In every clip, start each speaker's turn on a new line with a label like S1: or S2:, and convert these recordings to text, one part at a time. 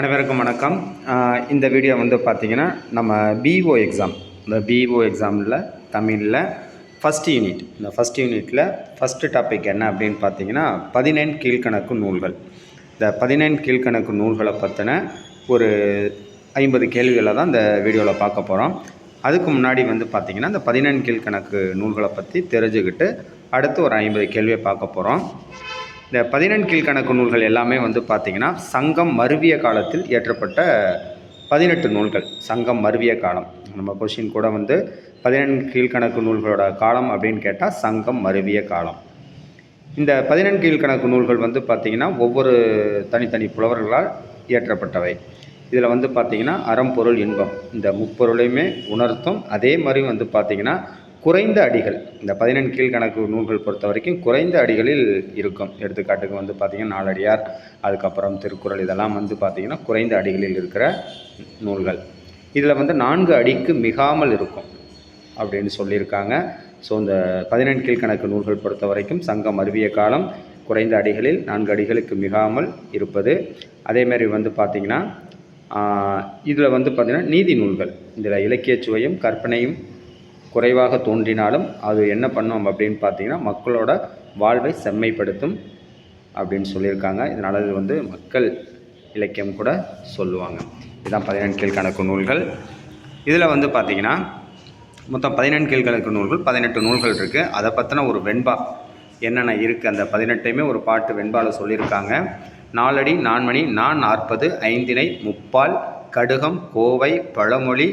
S1: அனைவருக்கும் வணக்கம். இந்த வீடியோ வந்து பார்த்திங்கன்னா நம்ம பிஓ எக்ஸாம் இந்த பிஓ எக்ஸாமில் தமிழில் ஃபஸ்ட் யூனிட் இந்த ஃபஸ்ட் யூனிட்டில் ஃபஸ்ட்டு டாபிக் என்ன அப்படின்னு பார்த்தீங்கன்னா பதினெண் கீழ்கணக்கு நூல்கள். இந்த பதினெண் கீழ்கணக்கு நூல்களை பற்றின ஒரு ஐம்பது கேள்விகளை தான் இந்த வீடியோவில் பார்க்க போகிறோம் அதுக்கு முன்னாடி வந்து பார்த்திங்கன்னா இந்த பதினெண் கீழ்கணக்கு நூல்களை பற்றி தெரிஞ்சுக்கிட்டு அடுத்து ஒரு ஐம்பது கேள்வியை பார்க்க போகிறோம் இந்த பதினெண் கீழ்கணக்கு நூல்கள் எல்லாமே வந்து பார்த்திங்கன்னா சங்கம் மருவிய காலத்தில் இயற்றப்பட்ட பதினெட்டு நூல்கள். சங்கம் மருவிய காலம். நம்ம கொஷின் கூட வந்து பதினெண் கீழ்கணக்கு நூல்களோட காலம் அப்படின்னு கேட்டால் சங்கம் மருவிய காலம். இந்த பதினெண்கீழ்கணக்கு நூல்கள் வந்து பார்த்திங்கன்னா ஒவ்வொரு தனித்தனி புலவர்களால் இயற்றப்பட்டவை. இதில் வந்து பார்த்திங்கன்னா அறம்பொருள் இன்பம். இந்த முப்பொருளையுமே உணர்த்தும். அதே மாதிரி வந்து பார்த்திங்கன்னா குறைந்த அடிகள். இந்த பதினெண் கீழ்க்கணக்கு நூல்கள் பொறுத்த வரைக்கும் குறைந்த அடிகளில் இருக்கும். எடுத்துக்காட்டுக்கு வந்து பார்த்திங்கன்னா நாலடியார் அதுக்கப்புறம் திருக்குறள் இதெல்லாம் வந்து பார்த்திங்கன்னா குறைந்த அடிகளில் இருக்கிற நூல்கள். இதில் வந்து நான்கு அடிக்கு மிகாமல் இருக்கும் அப்படின்னு சொல்லியிருக்காங்க. ஸோ இந்த பதினெண் கீழ்கணக்கு நூல்கள் பொறுத்த வரைக்கும் சங்கம் அருவிய காலம் குறைந்த அடிகளில் நான்கு அடிகளுக்கு மிகாமல் இருப்பது. அதேமாரி வந்து பார்த்திங்கன்னா இதில் வந்து பார்த்திங்கன்னா நீதி நூல்கள். இதில் இலக்கியச்சுவையும் கற்பனையும் குறைவாக தோன்றினாலும் அது என்ன பண்ணும் அப்படின்னு பார்த்தீங்கன்னா மக்களோட வாழ்வை செம்மைப்படுத்தும் அப்படின்னு சொல்லியிருக்காங்க. இதனால் இது வந்து மக்கள் இலக்கியம் கூட சொல்லுவாங்க. இதுதான் பதினெண் கீழ்கணக்கு நூல்கள். இதில் வந்து பார்த்திங்கன்னா மொத்தம் பதினெண் கீழ்கணக்கு நூல்கள் பதினெட்டு நூல்கள் இருக்குது அதை பற்றின ஒரு வெண்பா என்னென்ன இருக்குது அந்த பதினெட்டையுமே ஒரு பாட்டு வெண்பாவில் சொல்லியிருக்காங்க. நாலடி நான்மணி நான் நாற்பது ஐந்தினை முப்பால் கடுகம் கோவை பழமொழி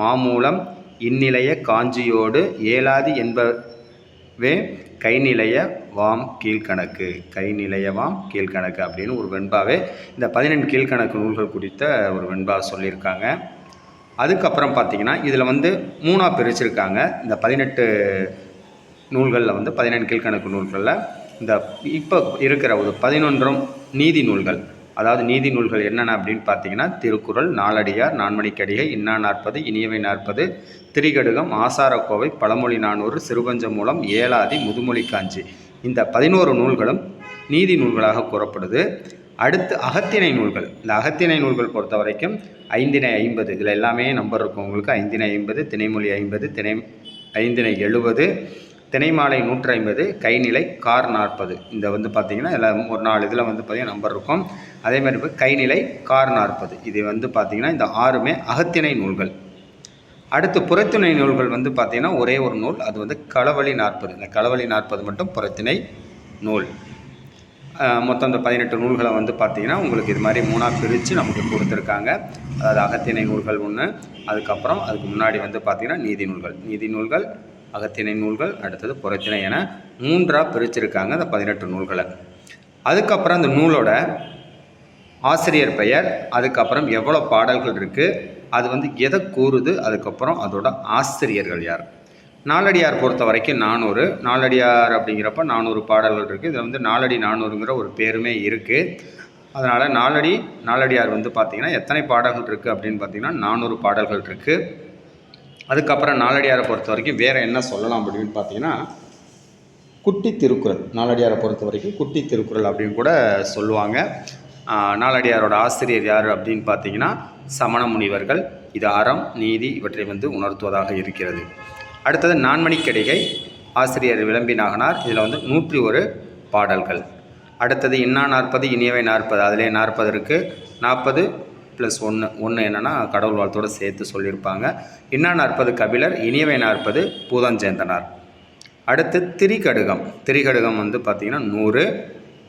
S1: மாமூலம் இந்நிலைய காஞ்சியோடு ஏலாதி என்பவே கைநிலைய வாம் கீழ்கணக்கு. கைநிலைய வாம் கீழ்கணக்கு அப்படின்னு ஒரு வெண்பாவே இந்த பதினெண்டு கீழ்கணக்கு நூல்கள் குறித்த ஒரு வெண்பா சொல்லியிருக்காங்க. அதுக்கப்புறம் பார்த்தீங்கன்னா இதில் வந்து மூணாக பிரிச்சிருக்காங்க. இந்த பதினெட்டு நூல்களில் வந்து பதினெண்டு கீழ்கணக்கு நூல்களில் இந்த இப்போ இருக்கிற ஒரு பதினொன்றும் நீதி நூல்கள். அதாவது நீதி நூல்கள் என்னென்ன அப்படின்னு பார்த்தீங்கன்னா திருக்குறள் நாலடியார் நான்மணிக்கடிகை இன்னா நாற்பது இனியவை நாற்பது திரிகடுகம் ஆசாரக்கோவை பழமொழி நானூறு சிறுபஞ்ச மூலம் ஏலாதி முதுமொழி காஞ்சி. இந்த பதினோரு நூல்களும் நீதி நூல்களாக கூறப்படுது. அடுத்து அகத்திணை நூல்கள். இந்த அகத்திணை நூல்கள் பொறுத்த வரைக்கும் ஐந்தினை ஐம்பது. இதில் எல்லாமே நம்பர் இருக்கும். உங்களுக்கு ஐந்தினை ஐம்பது திணைமொழி ஐம்பது திணை ஐந்தினை எழுபது திணைமாலை நூற்றி ஐம்பது கைநிலை கார் நாற்பது. இந்த வந்து பார்த்திங்கன்னா எல்லாம் ஒரு நாலு இதில் வந்து பார்த்திங்கன்னா நம்பர் இருக்கும். அதே மாதிரி இப்போ கைநிலை கார் நாற்பது. இது வந்து பார்த்திங்கன்னா இந்த ஆறுமே அகத்திணை நூல்கள். அடுத்து புறத்திணை நூல்கள் வந்து பார்த்திங்கன்னா ஒரே ஒரு நூல். அது வந்து களவழி நாற்பது. இந்த களவழி நாற்பது மட்டும் புறத்திணை நூல். மொத்தம் இந்த பதினெட்டு நூல்களை வந்து பார்த்திங்கன்னா உங்களுக்கு இது மாதிரி மூணாக பிரித்து நமக்கு கொடுத்துருக்காங்க. அதாவது அகத்திணை நூல்கள் ஒன்று அதுக்கப்புறம் அதுக்கு முன்னாடி வந்து பார்த்திங்கன்னா நீதி நூல்கள். நீதி நூல்கள் அகத்திணை நூல்கள் அடுத்தது புறத்திணை என மூன்றாக பிரிச்சிருக்காங்க அந்த பதினெட்டு நூல்களை. அதுக்கப்புறம் அந்த நூலோட ஆசிரியர் பெயர் அதுக்கப்புறம் எவ்வளோ பாடல்கள் இருக்குது அது வந்து எதை கூறுது அதுக்கப்புறம் அதோட ஆசிரியர்கள் யார். நாலடியார் பொறுத்த வரைக்கும் நானூறு. நாலடியார் அப்படிங்கிறப்ப நானூறு பாடல்கள் இருக்குது இதில் வந்து நாலடி நானூறுங்கிற ஒரு பேருமே இருக்குது அதனால் நாலடி நாலடியார் வந்து பார்த்திங்கன்னா எத்தனை பாடல்கள் இருக்குது அப்படின்னு பார்த்தீங்கன்னா நானூறு பாடல்கள் இருக்குது அதுக்கப்புறம் நாலடியாரை பொறுத்த வரைக்கும் வேறு என்ன சொல்லலாம் அப்படின்னு பார்த்தீங்கன்னா குட்டி திருக்குறள். நாலடியாரை பொறுத்த வரைக்கும் குட்டி திருக்குறள் அப்படின்னு கூட சொல்லுவாங்க. நாலடியாரோட ஆசிரியர் யார் அப்படின்னு பார்த்தீங்கன்னா சமண முனிவர்கள். இது அறம் நீதி இவற்றை வந்து உணர்த்துவதாக இருக்கிறது. அடுத்தது நான்மணிக்கடிகை. ஆசிரியர் விளம்பி நாகனார் இதில் வந்து நூற்றி ஒரு பாடல்கள். அடுத்தது இன்னா நாற்பது இனியவை நாற்பது. அதிலே நாற்பது இருக்குது நாற்பது ப்ளஸ் ஒன்று ஒன்று என்னென்னா கடவுள் வாழ்த்தோடு சேர்த்து சொல்லியிருப்பாங்க. இன்னா நாற்பது கபிலர் இனியவை நாற்பது பூதஞ்சேந்தனார். அடுத்து திரிகடுகம். திரிகடுகம் வந்து பார்த்திங்கன்னா நூறு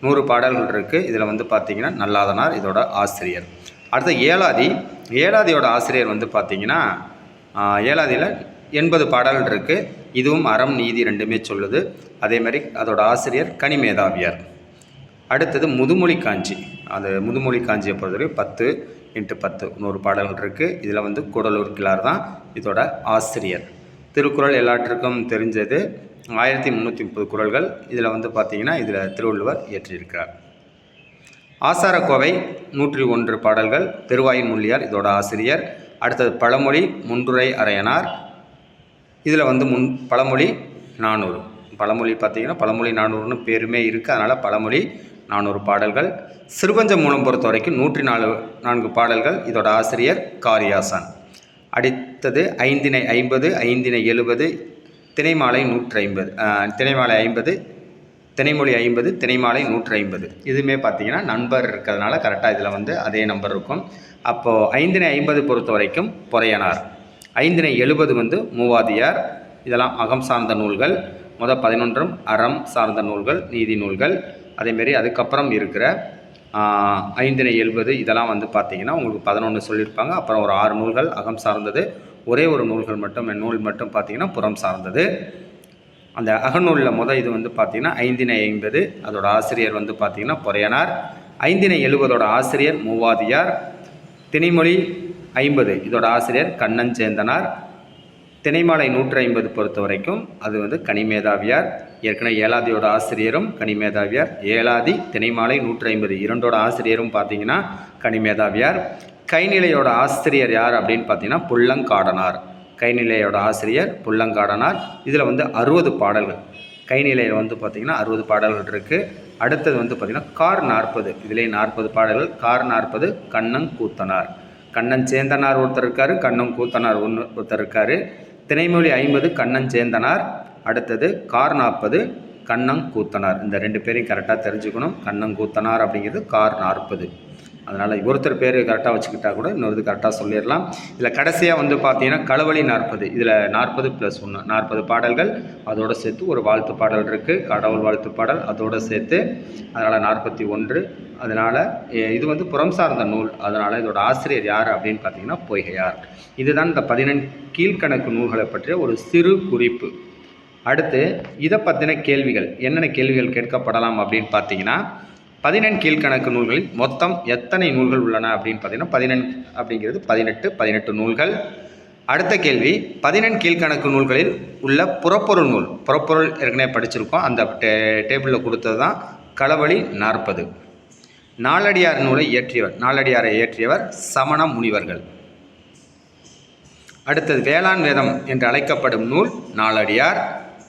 S1: நூறு பாடல்கள் இருக்குது இதில் வந்து பார்த்திங்கன்னா நல்லாதனார் இதோட ஆசிரியர். அடுத்து ஏலாதி ஏலாதியோட ஆசிரியர் வந்து பார்த்திங்கன்னா ஏலாதியில் எண்பது பாடல்கள் இருக்குது இதுவும் அறம் நீதி ரெண்டுமே சொல்லுது. அதே மாதிரி அதோட ஆசிரியர் கனிமேதாவியார். அடுத்தது முதுமொழி காஞ்சி அது முதுமொழி காஞ்சியை பொறுத்தவரைக்கும் பத்து இன்ட்டு பத்து நூறு பாடல்கள் இருக்குது இதில் வந்து கூடலூர் கிளார் தான் இதோட ஆசிரியர். திருக்குறள் எல்லாற்றுக்கும் தெரிஞ்சது ஆயிரத்தி முந்நூற்றி முப்பது குறள்கள். இதில் வந்து பார்த்திங்கன்னா இதில் திருவள்ளுவர் இயற்றியிருக்கிறார். ஆசாரக்கோவை நூற்றி ஒன்று பாடல்கள். திருவாயின் முள்ளியார் இதோட ஆசிரியர். அடுத்தது பழமொழி முன்றுரை அரையனார். இதில் வந்து முன் பழமொழி நானூறு. பழமொழி பார்த்திங்கன்னா பழமொழி நானூறுன்னு பேருமே இருக்குது அதனால் பழமொழி நானூறு பாடல்கள். சிறுபஞ்சம் மூலம் பொறுத்த வரைக்கும் நூற்றி நாலு நான்கு பாடல்கள். இதோட ஆசிரியர் காரியாசான். அடுத்தது ஐந்தினை ஐம்பது ஐந்தினை எழுபது திணைமாலை நூற்றி ஐம்பது திணைமாலை ஐம்பது திணைமொழி ஐம்பது திணைமாலை நூற்றி ஐம்பது இதுவுமே பார்த்தீங்கன்னா நண்பர் இருக்கிறதுனால கரெக்டாக இதில் வந்து அதே நம்பர் இருக்கும். அப்போது ஐந்தினை ஐம்பது பொறுத்த வரைக்கும் பொறையனார். ஐந்தினை எழுபது வந்து மூவாதியார். இதெல்லாம் அகம் சார்ந்த நூல்கள். முத பதினொன்றும் அறம் சார்ந்த நூல்கள் நீதி நூல்கள். அதேமாரி அதுக்கப்புறம் இருக்கிற ஐந்தினை எழுபது இதெல்லாம் வந்து பார்த்தீங்கன்னா உங்களுக்கு பதினொன்று சொல்லியிருப்பாங்க. அப்புறம் ஒரு ஆறு நூல்கள் அகம் சார்ந்தது. ஒரே ஒரு நூல்கள் மட்டும் நூல் மட்டும் பார்த்தீங்கன்னா புறம் சார்ந்தது. அந்த அகநூலில் முத இது வந்து பார்த்திங்கன்னா ஐந்தினை ஐம்பது. அதோட ஆசிரியர் வந்து பார்த்திங்கன்னா பொறையனார். ஐந்தினை எழுபதோட ஆசிரியர் மூவாதியார். திணைமொழி ஐம்பது. இதோட ஆசிரியர் கண்ணன் சேந்தனார் திணைமாலை நூற்றி ஐம்பது பொறுத்த வரைக்கும் அது வந்து கனிமேதாவியார். ஏற்கனவே ஏலாதியோட ஆசிரியரும் கனிமேதாவியார். ஏலாதி தினைமாலை நூற்றி ஐம்பது இரண்டோட ஆசிரியரும் பார்த்தீங்கன்னா கனிமேதாவியார். கைநிலையோட ஆசிரியர் யார் அப்படின்னு பார்த்தீங்கன்னா புள்ளங்காடனார். கைநிலையோட ஆசிரியர் புள்ளங்காடனார். இதில் வந்து அறுபது பாடல்கள். கைநிலையில் வந்து பார்த்திங்கன்னா அறுபது பாடல்கள் இருக்குது அடுத்தது வந்து பார்த்திங்கன்னா கார் நாற்பது. இதிலே நாற்பது பாடல்கள். கார் நாற்பது கண்ணன் கூத்தனார். கண்ணன் சேந்தனார் ஒருத்தர் இருக்கார் கண்ணன் கூத்தனார் ஒன்று ஒருத்தர் இருக்கார். தினைமொழி ஐம்பது கண்ணன் சேந்தனார். அடுத்தது கார் நாற்பது கண்ணங்கூத்தனார் இந்த ரெண்டு பேரையும் கரெக்டாக தெரிஞ்சுக்கணும். கண்ணங்கூத்தனார் அப்படிங்கிறது கார் நாற்பது. அதனால் ஒருத்தர் பேர் கரெக்டாக வச்சுக்கிட்டா கூட இன்னொரு கரெக்டாக சொல்லிடலாம். இதில் கடைசியாக வந்து பார்த்தீங்கன்னா களவழி நாற்பது. இதில் நாற்பது ப்ளஸ் ஒன்று நாற்பது பாடல்கள். அதோடு சேர்த்து ஒரு வாழ்த்து பாடல் இருக்குது கடவுள் வாழ்த்து பாடல். அதோடு சேர்த்து அதனால் நாற்பத்தி ஒன்று. அதனால் இது வந்து புறம் சார்ந்த நூல். அதனால் இதோட ஆசிரியர் யார் அப்படின்னு பார்த்தீங்கன்னா பொய்கையார். இதுதான் இந்த பதினெண் கீழ்க்கணக்கு நூல்களை பற்றிய ஒரு சிறு குறிப்பு. அடுத்து இதை பற்றின கேள்விகள் என்னென்ன கேள்விகள் கேட்கப்படலாம் அப்படின்னு பார்த்தீங்கன்னா பதினெண் கீழ்க்கணக்கு நூல்களில் மொத்தம் எத்தனை நூல்கள் உள்ளன அப்படின்னு பார்த்தீங்கன்னா பதினெண் அப்படிங்கிறது பதினெட்டு பதினெட்டு நூல்கள். அடுத்த கேள்வி பதினெண் கீழ்க்கணக்கு நூல்களில் உள்ள புறப்பொருள் நூல் புறப்பொருள் ஏற்கனவே படிச்சிருக்கோம் அந்த டே டேபிளில் கொடுத்தது தான் களவழி நாற்பது. நாலடியார் நூலை இயற்றியவர் நாலடியாரை இயற்றியவர் சமண முனிவர்கள். அடுத்தது வேளாண் வேதம் என்று அழைக்கப்படும் நூல் நாலடியார்.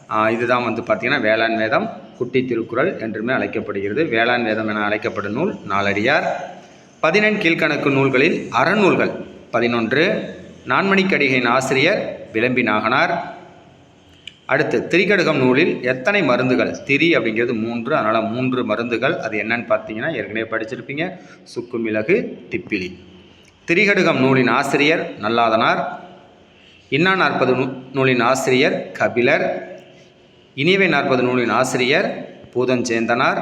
S1: இதுதான் வந்து பார்த்திங்கன்னா வேளாண் வேதம் குட்டி திருக்குறள் என்றுமே அழைக்கப்படுகிறது. வேளாண் வேதம் என அழைக்கப்படும் நூல் நாலடியார். பதினெண் கீழ்க்கணக்கு நூல்களில் அறநூல்கள். பதினொன்று நான்மணிக்கடிகையின் ஆசிரியர் விளம்பி நாகனார். அடுத்து திரிகடுகம் நூலில் எத்தனை மருந்துகள்? திரி அப்படிங்கிறது மூன்று அதனால் மூன்று மருந்துகள். அது என்னன்னு பார்த்தீங்கன்னா ஏற்கனவே படிச்சிருப்பீங்க. சுக்கு மிளகு திப்பிலி. திரிகடுகம் நூலின் ஆசிரியர் நல்லாதனார். இன்னா நாற்பது நூ நூலின் ஆசிரியர் கபிலர். இனியவை நாற்பது நூலின் ஆசிரியர் பூதஞ்சேந்தனார்.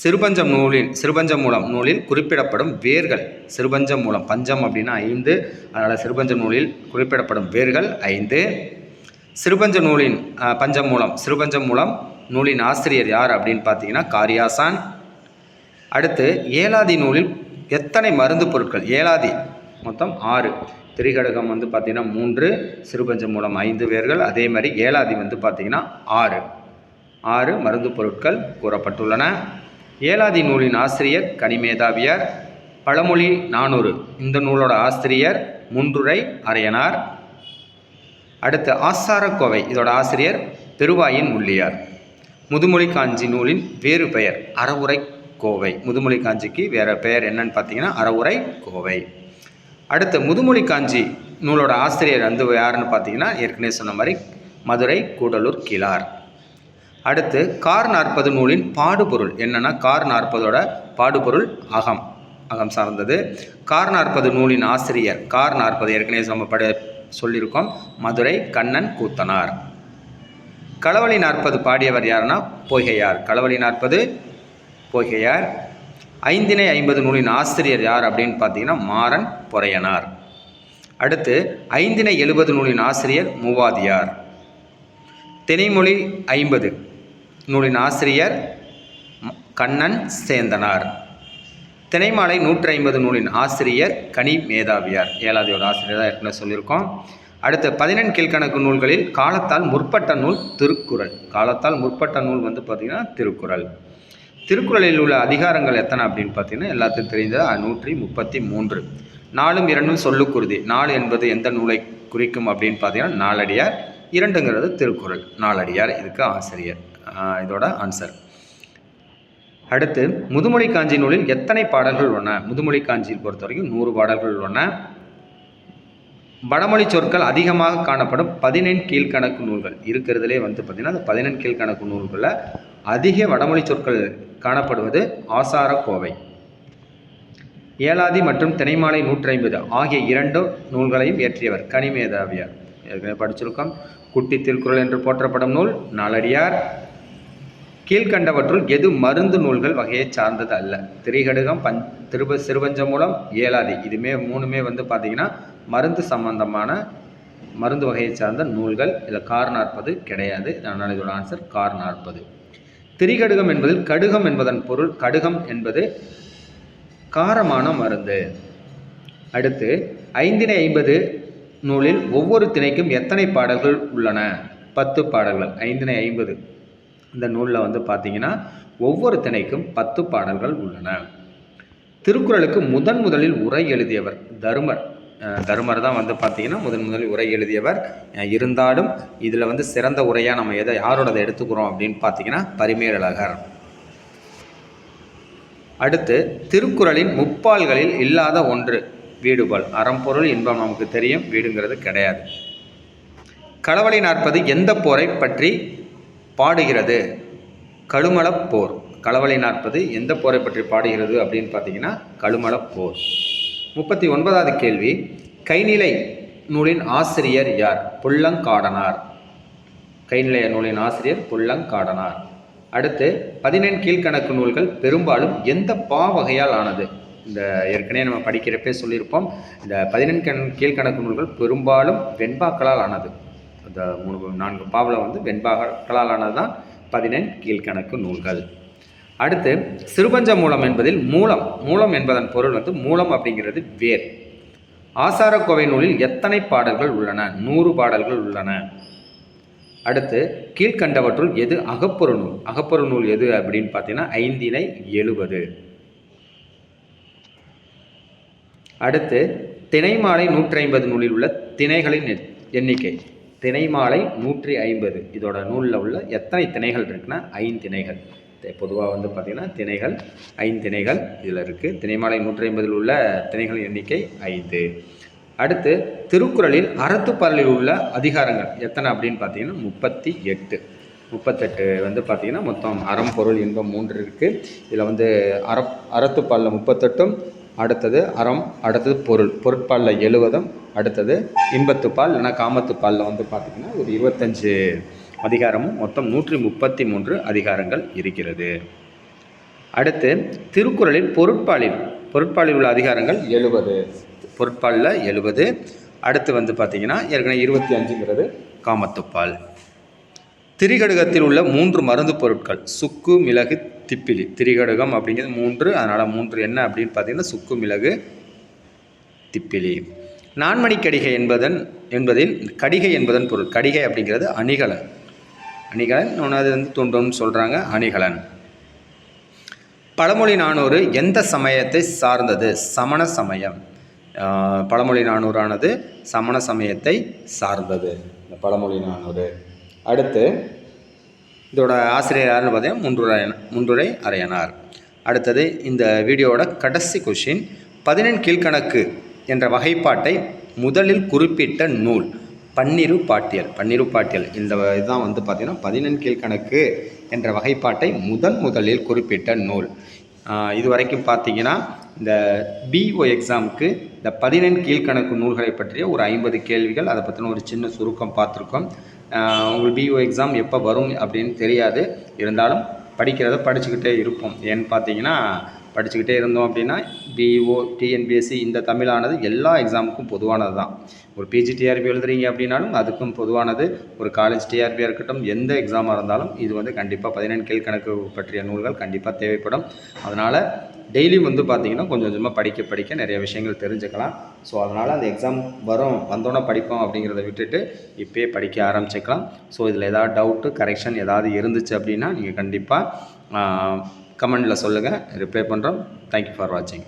S1: சிறுபஞ்சம் நூலின் சிறுபஞ்சம் மூலம் நூலில் குறிப்பிடப்படும் வேர்கள். சிறுபஞ்சம் மூலம் பஞ்சம் அப்படின்னா ஐந்து. அதனால் சிறுபஞ்சம் நூலில் குறிப்பிடப்படும் வேர்கள் ஐந்து. சிறுபஞ்ச நூலின் பஞ்சம் மூலம் சிறுபஞ்சம் மூலம் நூலின் ஆசிரியர் யார் அப்படின்னு பார்த்தீங்கன்னா காரியாசான். அடுத்து ஏலாதி நூலில் எத்தனை மருந்து பொருட்கள்? ஏலாதி மொத்தம் ஆறு. திரிகடகம் வந்து பார்த்திங்கன்னா மூன்று சிறுபஞ்சம் மூலம் ஐந்து பேர்கள் அதே மாதிரி ஏலாதி வந்து பார்த்திங்கன்னா ஆறு. ஆறு மருந்து பொருட்கள் கூறப்பட்டுள்ளன. ஏலாதி நூலின் ஆசிரியர் கனிமேதாவியார் பழமொழி நானூறு. இந்த நூலோட ஆசிரியர் முன்றுரை அரையனார். அடுத்து ஆசாரக்கோவை இதோட ஆசிரியர் பெருவாயின் முள்ளியார். முதுமொழி காஞ்சி நூலின் வேறு பெயர் அறவுரை கோவை முதுமொழி காஞ்சிக்கு வேறு பெயர் என்னன்னு பார்த்தீங்கன்னா அறவுரை கோவை அடுத்து முதுமொழி காஞ்சி நூலோட ஆசிரியர் வந்து யாருன்னு பார்த்தீங்கன்னா ஏற்கனவே சொன்ன மாதிரி மதுரை கூடலூர் கிளார் அடுத்து கார் நாற்பது நூலின் பாடுபொருள். என்னென்னா கார் நாற்பதோட பாடுபொருள் அகம் அகம் சார்ந்தது. கார் நாற்பது நூலின் ஆசிரியர். கார் நாற்பது ஏற்கனவே நம்ம பட சொல்லியிருக்கோம். மதுரை கண்ணன் கூத்தனார். களவழி நாற்பது பாடியவர் யாருன்னா பொய்கையார். களவழி நாற்பது பொய்கையார். ஐந்தினை ஐம்பது நூலின் ஆசிரியர் யார் அப்படின்னு பார்த்தீங்கன்னா மாறன் பொறையனார். அடுத்து ஐந்தினை எழுபது நூலின் ஆசிரியர் மூவாதியார். தெனைமொழி ஐம்பது நூலின் ஆசிரியர் கண்ணன் சேந்தனார். தினைமாலை நூற்றி ஐம்பது நூலின் ஆசிரியர் கனி மேதாவியார். ஏழாவதியோட ஆசிரியர் தான் ஏற்கனவே சொல்லியிருக்கோம். அடுத்து பதினெண் கீழ்கணக்கு நூல்களில் காலத்தால் முற்பட்ட நூல் திருக்குறள். காலத்தால் முற்பட்ட நூல் வந்து பார்த்திங்கன்னா திருக்குறள். திருக்குறளில் உள்ள அதிகாரங்கள் எத்தனை அப்படின்னு பார்த்தீங்கன்னா எல்லாத்துக்கும் தெரிந்த நூற்றி முப்பத்தி மூன்று. நாலும் இரண்டும் சொல்லுக்குருதி. நாலு என்பது எந்த நூலை குறிக்கும் அப்படின்னு பார்த்தீங்கன்னா நாலடியார் இரண்டுங்கிறது திருக்குறள். நாலடியார் இதுக்கு ஆசிரியர். இதோட ஆன்சர் அடுத்து முதுமொழி காஞ்சி நூலில் எத்தனை பாடல்கள் உள்ளன? முதுமொழி காஞ்சியில் பொறுத்த வரைக்கும் நூறு பாடல்கள் உள்ளன. வடமொழி சொற்கள் அதிகமாக காணப்படும் பதினெண் கீழ்கணக்கு நூல்கள். இருக்கிறதுலே வந்து பார்த்திங்கன்னா அந்த பதினெண் கீழ்கணக்கு நூல்களில் அதிக வடமொழி சொற்கள் காணப்படுவது ஆசார கோவை. ஏலாதி மற்றும் தினைமாலை நூற்றி ஐம்பது ஆகிய இரண்டு நூல்களையும் இயற்றியவர் கனிமேதாவியார். ஏற்கனவே படிச்சிருக்கோம். குட்டி திருக்குறள் என்று போற்றப்படும் நூல் நாலடியார் கீழ்கண்டவற்றுள் எது மருந்து நூல்கள் வகையை சார்ந்தது அல்ல. திரிகடுகம் பஞ் திருப சிறுபஞ்ச மூலம் ஏலாதி இதுமே மூணுமே வந்து பார்த்திங்கன்னா மருந்து சம்பந்தமான மருந்து வகையை சார்ந்த நூல்கள். இதில் கார் நாற்பது கிடையாது. அதனால் இதோட ஆன்சர் கார் நாற்பது திரிகடுகம் என்பதில் கடுகம் என்பதன் பொருள் கடுகம் என்பது காரமான மருந்து. அடுத்து ஐந்தினை ஐம்பது நூலில் ஒவ்வொரு திணைக்கும் எத்தனை பாடல்கள் உள்ளன? பத்து பாடல்கள் ஐந்தினை ஐம்பது. இந்த நூலில் வந்து பார்த்தீங்கன்னா ஒவ்வொரு திணைக்கும் பத்து பாடல்கள் உள்ளன. திருக்குறளுக்கு முதன் முதலில் உரை எழுதியவர் தருமர். தருமர் தான் வந்து பார்த்தீங்கன்னா முதன் முதலில் உரை எழுதியவர். இருந்தாலும் இதில் வந்து சிறந்த உரையாக நம்ம எதை யாரோடதை எடுத்துக்கிறோம் அப்படின்னு பார்த்தீங்கன்னா பரிமேலழகர் அடுத்து திருக்குறளின் முப்பால்களில் இல்லாத ஒன்று வீடுபால் அறம்பொருள் இன்பம் நமக்கு தெரியும் வீடுங்கிறது கிடையாது. களவழி நாற்பது எந்த போரை பற்றி பாடுகிறது? கழுமலப் போர். களவழி நாற்பது எந்த போரை பற்றி பாடுகிறது அப்படின்னு பார்த்தீங்கன்னா கழுமலப் போர். முப்பத்தி ஒன்பதாவது கேள்வி கைநிலை நூலின் ஆசிரியர் யார்? புல்லங்காடனார் கைநிலைய நூலின் ஆசிரியர் புள்ளங்காடனார். அடுத்து பதினெண் கீழ்கணக்கு நூல்கள் பெரும்பாலும் எந்த பா வகையால் ஆனது? இந்த ஏற்கனவே நம்ம படிக்கிறப்பே சொல்லியிருப்போம் இந்த பதினெண் கண் கீழ்க்கணக்கு நூல்கள் பெரும்பாலும் வெண்பாக்களால் ஆனது. அந்த மூணு நான்கு பாவில் வந்து வெண்பாக்களால் ஆனது தான் பதினெண் கீழ்க்கணக்கு நூல்கள். அடுத்து சிறுபஞ்ச மூலம் என்பதில் மூலம் மூலம் என்பதன் பொருள் வந்து மூலம் அப்படிங்கிறது வேர். ஆசாரக்கோவை நூலில் எத்தனை பாடல்கள் உள்ளன? நூறு பாடல்கள் உள்ளன. அடுத்து கீழ்கண்டவற்றுள் எது அகப்பொரு நூல்? அகப்பொரு நூல் எது அப்படின்னு பார்த்தீங்கன்னா ஐந்தினை எழுபது. அடுத்து திணைமாலை நூற்றி ஐம்பது நூலில் உள்ள திணைகளின் எண்- எண்ணிக்கை. திணைமாலை நூற்றி ஐம்பது இதோட நூலில் உள்ள எத்தனை திணைகள் இருக்குன்னா ஐந்திணைகள் பொதுவாக வந்து பார்த்திங்கன்னா திணைகள் ஐந்திணைகள் இதில் இருக்குது திணைமாலை நூற்றி ஐம்பதில் உள்ள திணைகளின் எண்ணிக்கை ஐந்து. அடுத்து திருக்குறளில் அறத்துப்பாலில் உள்ள அதிகாரங்கள் எத்தனை அப்படின்னு பார்த்தீங்கன்னா முப்பத்தி எட்டு. முப்பத்தெட்டு வந்து பார்த்திங்கன்னா மொத்தம் அறம் பொருள் இன்பம் மூன்று இருக்குது இதில் வந்து அற அறத்துப்பாலில் முப்பத்தெட்டும் அடுத்தது அறம் அடுத்தது பொருள். பொருட்பாலில் எழுவதும் அடுத்தது இன்பத்துப்பால் இல்லைன்னா காமத்துப்பாலில் வந்து பார்த்திங்கன்னா ஒரு இருபத்தஞ்சு. அதிகாரமும் மொத்தம் நூற்றி முப்பத்தி மூன்று அதிகாரங்கள் இருக்கிறது. அடுத்து திருக்குறளில் பொருட்பாலில் பொருட்பாலில் உள்ள அதிகாரங்கள் எழுபது. பொருட்பாலில் எழுபது. அடுத்து வந்து பார்த்திங்கன்னா ஏற்கனவே இருபத்தி அஞ்சுங்கிறது காமத்துப்பால். திரிகடுகத்தில் உள்ள மூன்று மருந்து பொருட்கள் சுக்கு மிளகு திப்பிலி. திரிகடுகம் அப்படிங்கிறது மூன்று அதனால் மூன்று என்ன அப்படின்னு பார்த்தீங்கன்னா சுக்கு மிளகு திப்பிலி. நான்மணி கடிகை என்பதன் என்பதில் கடிகை என்பதன் பொருள். கடிகை அப்படிங்கிறது அணிகலன். அணிகலன் ஒன்றாவது வந்து தூண்டும்னு சொல்கிறாங்க அணிகலன். பழமொழி நானூறு எந்த சமயத்தை சார்ந்தது? சமண சமயம். பழமொழி நானூறானது சமண சமயத்தை சார்ந்தது. இந்த பழமொழி நானூறு. அடுத்து இதோட ஆசிரியர் யாருன்னு பார்த்தீங்கன்னா முன்றுரை முன்றுரை அரையனார். அடுத்தது இந்த வீடியோவோட கடைசி கொஷின் பதினெண் கீழ்கணக்கு என்ற வகைப்பாட்டை முதலில் குறிப்பிட்ட நூல். பன்னிரு பாட்டியல் பன்னிரு பாட்டியல் இந்த இதுதான் வந்து பார்த்திங்கன்னா பதினெண் கீழ்கணக்கு என்ற வகைப்பாட்டை முதன் முதலில் குறிப்பிட்ட நூல். இது வரைக்கும் பார்த்தீங்கன்னா இந்த பிஓ எக்ஸாமுக்கு இந்த பதினெண் கீழ்கணக்கு நூல்களை பற்றிய ஒரு ஐம்பது கேள்விகள் அதை பற்றின ஒரு சின்ன சுருக்கம் பார்த்துருக்கோம் உங்கள் பிஓ எக்ஸாம் எப்போ வரும் அப்படின்னு தெரியாது. இருந்தாலும் படிக்கிறத படிச்சுக்கிட்டே இருப்போம். ஏன்னு பார்த்தீங்கன்னா படிச்சுக்கிட்டே இருந்தோம் அப்படின்னா பிஓ டிஎன்பிஎஸ்சி இந்த தமிழானது எல்லா எக்ஸாமுக்கும் பொதுவானது தான் ஒரு பிஜி டிஆர்பி எழுதுறீங்க அப்படின்னாலும் அதுக்கும் பொதுவானது. ஒரு காலேஜ் டிஆர்பியாக இருக்கட்டும் எந்த எக்ஸாமாக இருந்தாலும் இது வந்து கண்டிப்பாக பதினெண்டு கீழ்கணக்கு பற்றிய நூல்கள் கண்டிப்பாக தேவைப்படும். அதனால் டெய்லியும் வந்து பார்த்திங்கன்னா கொஞ்சம் கொஞ்சமாக படிக்க படிக்க நிறைய விஷயங்கள் தெரிஞ்சுக்கலாம். ஸோ அதனால் அந்த எக்ஸாம் வரும் வந்தோன்னே படிப்போம் அப்படிங்கிறத விட்டுட்டு இப்போயே படிக்க ஆரம்பிச்சுக்கலாம். ஸோ இதில் ஏதாவது டவுட்டு கரெக்ஷன் ஏதாவது இருந்துச்சு அப்படின்னா நீங்கள் கண்டிப்பாக கமெண்டில் சொல்லுங்கள் ரிப்ளை பண்ணுறோம் தேங்க்யூ ஃபார் வாட்சிங்